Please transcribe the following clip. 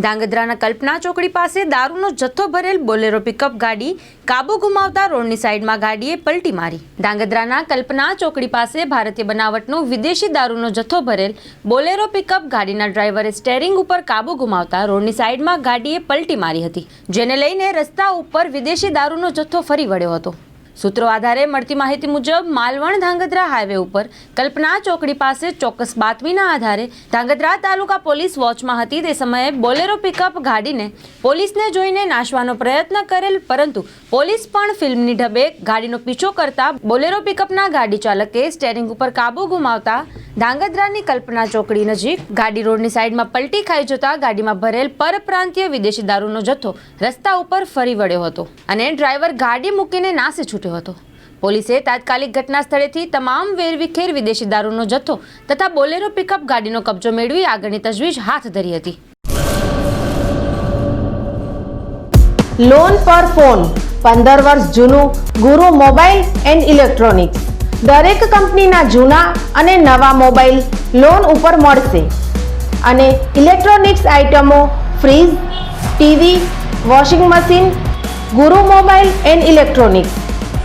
ધાંગધ્રાના કલ્પના ચોકડી પાસે દારૂનો જથ્થો ભરેલ બોલેરો પિકઅપ ગાડી કાબુ ગુમાવતા રોડની સાઈડમાં ગાડીએ પલટી મારી. ધાંગધ્રાના કલ્પના ચોકડી પાસે ભારતીય બનાવટનો વિદેશી દારૂનો જથ્થો ભરેલ બોલેરો પિકઅપ ગાડીના ડ્રાઈવરે સ્ટેરિંગ ઉપર કાબુ ગુમાવતા રોડની સાઈડમાં ગાડીએ પલટી મારી હતી, જેને લઈને રસ્તા ઉપર વિદેશી દારૂનો જથ્થો ફરી વળ્યો હતો. સૂત્રો આધારે મળતી માહિતી મુજબ, માલવણ ધાંગધ્રા હાઈવે ઉપર કલ્પના ચોકડી પાસે ચોક્કસ બાતમીના આધારે ધાંગધ્રા તાલુકા પોલીસ વોચમાં હતી. તે સમયે બોલેરો પિકઅપ ગાડીને પોલીસને જોઈને નાશવાનો પ્રયત્ન કરેલ, પરંતુ પોલીસ પણ ફિલ્મની ઢબે ગાડીનો પીછો કરતા બોલેરો પિકઅપના ગાડી ચાલકે સ્ટેરિંગ ઉપર કાબુ ગુમાવતા ધાંગધ્રાની કલ્પના ચોકડી નજીક ગાડી રોડની સાઈડમાં પલટી ખાઈ જતા ગાડીમાં ભરેલ પરપ્રાંતીય વિદેશી દારૂનો જથ્થો રસ્તા ઉપર ફરી વળ્યો હતો અને ડ્રાઈવર ગાડી મૂકીને નાસી છૂટ્યો હતો. પોલીસે તાત્કાલિક ઘટના સ્થળેથી તમામ વેરવિખેર વિદેશી દારૂનો જથ્થો તથા બોલેરો પિકઅપ ગાડીનો કબજો મેળવી આગળની તજવીજ હાથ ધરી હતી. લોન પર ફોન પંદર વર્ષ જૂનું ગુરુ મોબાઈલ એન્ડ ઇલેક્ટ્રોનિક્સ. દરેક કંપનીના જૂના અને નવા મોબાઈલ લોન ઉપર મળશે. અને ઇલેક્ટ્રોનિક્સ આઇટમો fridge, TV, washing machine, Guru mobile and electronics.